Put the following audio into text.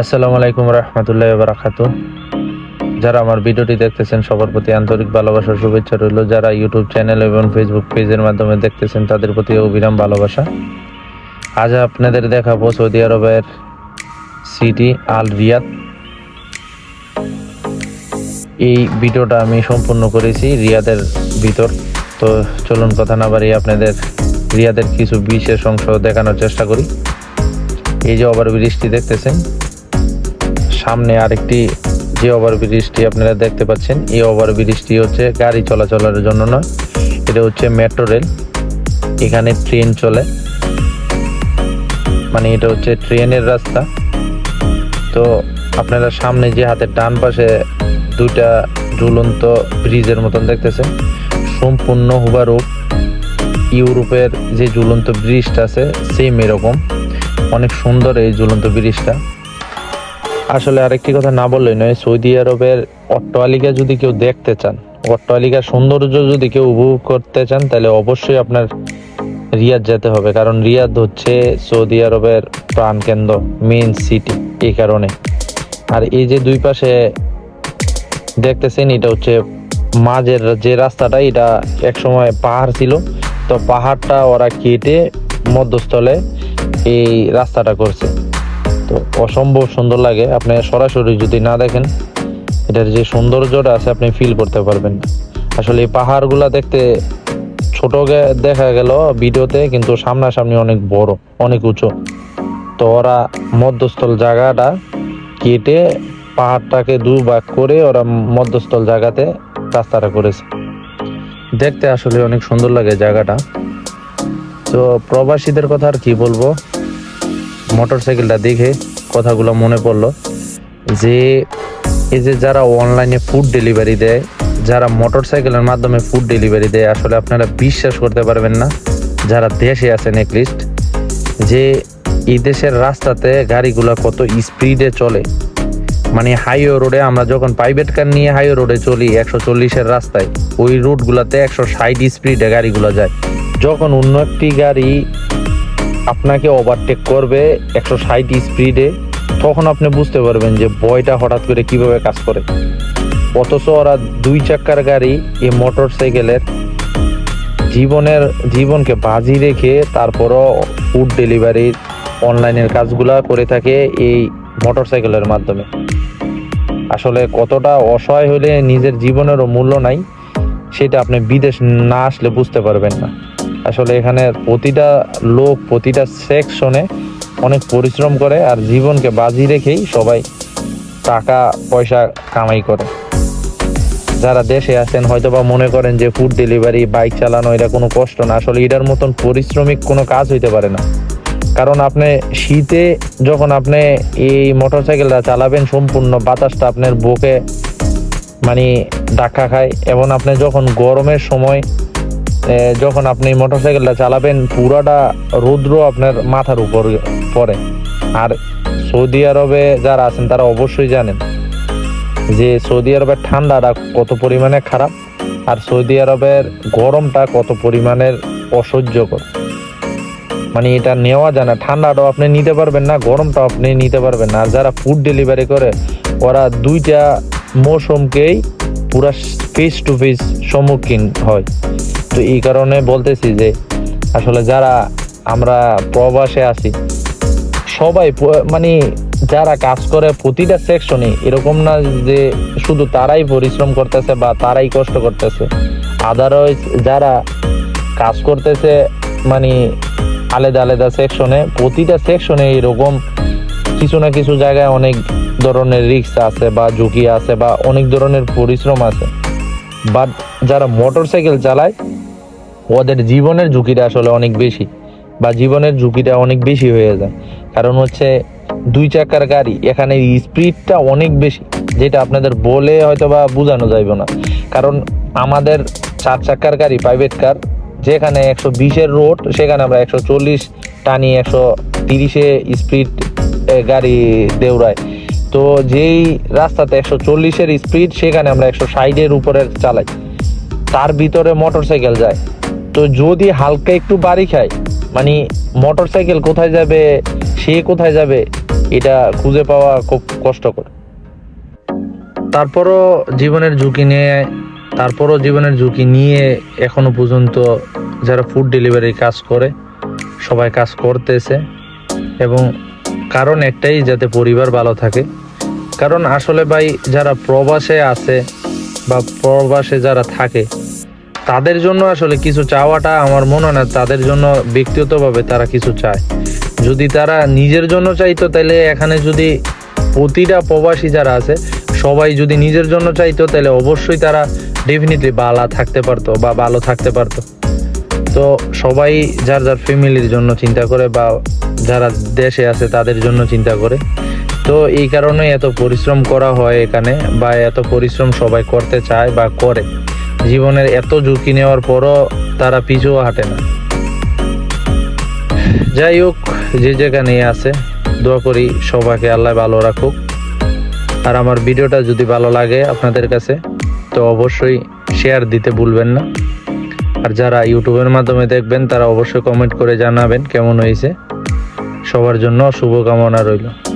আসসালামু আলাইকুম রহমতুল্লাহ বারাকাতু। যারা আমার ভিডিওটি দেখতেছেন, সবার প্রতি আন্তরিক ভালোবাসা, শুভেচ্ছা রইল। যারা ইউটিউব চ্যানেল এবং ফেসবুক পেজের মাধ্যমে দেখতেছেন, তাদের প্রতি অবিরাম ভালোবাসা। আজ আপনাদের দেখাবো সৌদি আরবের সিটি আল রিয়াদ। এই ভিডিওটা আমি সম্পূর্ণ করেছি রিয়াদের ভিতর। তো চলুন কথা না বাড়িয়ে আপনাদের রিয়াদের কিছু বিশেষ অংশ দেখানোর চেষ্টা করি। এই যে ওভার ব্রিজটি দেখতেছেন সামনে আরেকটি যে ওভার ব্রিজটি আপনারা দেখতে পাচ্ছেন, এই ওভার ব্রিজটি হচ্ছে গাড়ি চলাচলের জন্য নয়, এটা হচ্ছে মেট্রো রেল। এখানে ট্রেন চলে মানে এটা হচ্ছে ট্রেনের রাস্তা। তো আপনারা সামনে যে হাতের ডান পাশে দুইটা ঝুলন্ত ব্রিজের মতন দেখতেছেন, সম্পূর্ণ হুবারুপ। ইউরোপের যে ঝুলন্ত ব্রিজটা আছে সেম এরকম। অনেক সুন্দর এই ঝুলন্ত ব্রিজটা। আসলে আরেকটি কথা না বললেই নয়, সৌদি আরবের অট্টালিকা যদি কেউ দেখতে চান, অট্টালিকার সৌন্দর্য যদি কেউ উপভোগ করতে চান, তাহলে অবশ্যই আপনার রিয়াদ যেতে হবে। কারণ রিয়াদ হচ্ছে সৌদি আরবের প্রাণকেন্দ্র মেন সিটি এই কারণে। আর এই যে দুই পাশে দেখতেছেন, এটা হচ্ছে মাঝের যে রাস্তাটা, এটা একসময় পাহাড় ছিল। তো পাহাড়টা ওরা কেটে মধ্যস্থলে এই রাস্তাটা করছে। তো অসম্ভব সুন্দর লাগে। আপনি সরাসরি যদি না দেখেন, এটার যে সৌন্দর্যটা আছে, আপনি ফিল করতে পারবেন। আসলে এই পাহাড়গুলা দেখতে ছোট দেখা গেল ভিডিওতে, কিন্তু সামনাসামনি অনেক বড়, অনেক উঁচু। তো ওরা মধ্যস্থল জায়গাটা কেটে পাহাড়টাকে দু ভাগ করে ওরা মধ্যস্থল জায়গাতে রাস্তাটা করেছে। দেখতে আসলে অনেক সুন্দর লাগে জায়গাটা। তো প্রবাসীদের কথা আর কি বলব? মোটর সাইকেলটা দেখে কথাগুলো মনে পড়ল যে, এই যে যারা অনলাইনে ফুড ডেলিভারি দেয়, যারা মোটর সাইকেলের মাধ্যমে ফুড ডেলিভারি দেয়, আসলে আপনারা বিশ্বাস করতে পারবেন না, যারা দেশে আছেন লিস্ট যে এই দেশের রাস্তাতে গাড়িগুলো কত স্পিডে চলে। মানে হাইওয়ে রোডে আমরা যখন প্রাইভেট কার নিয়ে হাইওয়ে রোডে চলি, একশো চল্লিশের রাস্তায়, ওই রুটগুলোতে একশো ষাট স্পিডে গাড়িগুলো যায়। যখন অন্য একটি গাড়ি আপনাকে ওভারটেক করবে একশো ষাট স্পিডে তখন আপনি বুঝতে পারবেন যে বয়টা হঠাৎ করে কীভাবে কাজ করে। অথচ ওরা দুই চাকার গাড়ি, এই মোটর সাইকেলের জীবনের, জীবনকে বাজি রেখে তারপরও ফুড ডেলিভারির অনলাইনের কাজগুলা করে থাকে এই মোটর সাইকেলের মাধ্যমে। আসলে কতটা অসহায় হলে নিজের জীবনেরও মূল্য নাই, সেটা আপনি বিদেশ না আসলে বুঝতে পারবেন না। আসলে এখানে প্রতিটা লোক, প্রতিটা সেকশনে অনেক পরিশ্রম করে আর জীবনকে বাজি রেখেই সবাই টাকা, পয়সা কামাই করে। যারা দেশে আছেন হয়তো বা মনে করেন যে ফুড ডেলিভারি বাইক চালানো, এটা কোনো কষ্ট না। আসলে এটার মতন পরিশ্রমিক কোনো কাজ হইতে পারে না। কারণ আপনি শীতে যখন আপনি এই মোটর সাইকেলটা চালাবেন, সম্পূর্ণ বাতাসটা আপনার বুকে মানে ধাক্কা খায়। এবং আপনি যখন গরমের সময় যখন আপনি মোটর সাইকেলটা চালাবেন, পুরাটা রৌদ্র আপনার মাথার উপর পড়ে। আর সৌদি আরবে যারা আছেন, তারা অবশ্যই জানেন যে সৌদি আরবের ঠান্ডাটা কত পরিমাণে খারাপ, আর সৌদি আরবের গরমটা কত পরিমাণের অসহ্যকর। মানে এটা নেওয়া যায় না, ঠান্ডাটাও আপনি নিতে পারবেন না, গরমটাও আপনি নিতে পারবেন না। আর যারা ফুড ডেলিভারি করে, ওরা দুইটা মৌসুমকেই পুরা ফেস টু ফেস সম্মুখীন হয়। তো এই কারণে বলতেছি যে আসলে যারা আমরা প্রবাসে আছি, সবাই মানে যারা কাজ করে প্রতিটা সেকশনে এরকম না যে শুধু তারাই পরিশ্রম করতেছে বা তারাই কষ্ট করতেছে। আদারওয়াইজ যারা কাজ করতেছে মানে আলাদা আলাদা সেকশনে প্রতিটা সেকশনে এরকম কিছু না কিছু জায়গায় অনেক ধরনের রিস্ক আছে বা ঝুঁকি আছে বা অনেক ধরনের পরিশ্রম আছে। বাট যারা মোটর সাইকেল চালায় ওদের জীবনের ঝুঁকিটা আসলে অনেক বেশি বা জীবনের ঝুঁকিটা অনেক বেশি হয়ে যায়। কারণ হচ্ছে দুই চাকার গাড়ি, এখানে স্পিডটা অনেক বেশি, যেটা আপনাদের বলে হয়তো বা বোঝানো যাইব না। কারণ আমাদের চার চাকার গাড়ি প্রাইভেট কার যেখানে একশো বিশের রোড সেখানে আমরা একশো চল্লিশ টানি একশো তিরিশে স্পিড গাড়ি দেউড়ায়। তো যেই রাস্তাতে একশো চল্লিশের স্পিড সেখানে আমরা একশো ষাটের উপরে চালাই। তার ভিতরে মোটর সাইকেল যায়। তো যদি হালকা একটু বাড়ি খায় মানে মোটর সাইকেল কোথায় যাবে, সে কোথায় যাবে, এটা খুঁজে পাওয়া খুব কষ্টকর। তারপরও জীবনের ঝুঁকি নিয়ে, তারপরও জীবনের ঝুঁকি নিয়ে এখনও পর্যন্ত যারা ফুড ডেলিভারি কাজ করে, সবাই কাজ করতেছে। এবং কারণ একটাই, যাতে পরিবার ভালো থাকে। কারণ আসলে ভাই, যারা প্রবাসে আছে বা প্রবাসে যারা থাকে তাদের জন্য আসলে কিছু চাওয়াটা আমার মনে না, তাদের জন্য ব্যক্তিগতভাবে তারা কিছু চায়। যদি তারা নিজের জন্য চাইতো, তাহলে এখানে যদি প্রতিটা প্রবাসী যারা আছে, সবাই যদি নিজের জন্য চাইতো, তাহলে অবশ্যই তারা ডেফিনেটলি ভালো থাকতে পারতো বা ভালো থাকতে পারতো। তো সবাই যার যার ফ্যামিলির জন্য চিন্তা করে বা যারা দেশে আছে, তাদের জন্য চিন্তা করে। তো এই কারণে এত পরিশ্রম করা হয় এখানে বা এত পরিশ্রম সবাই করতে চায় বা করে। জীবনের এত ঝুঁকি নেওয়ার পরও তারা পিছুও হাঁটে না। যাই হোক, যে যেখানে আছে, দোয়া করি সবাইকে আল্লাহ ভালো রাখুক। আর আমার ভিডিওটা যদি ভালো লাগে আপনাদের কাছে, তো অবশ্যই শেয়ার দিতে ভুলবেন না। আর যারা ইউটিউবের মাধ্যমে দেখবেন, তারা অবশ্যই কমেন্ট করে জানাবেন কেমন হয়েছে। সবার জন্য শুভকামনা রইল।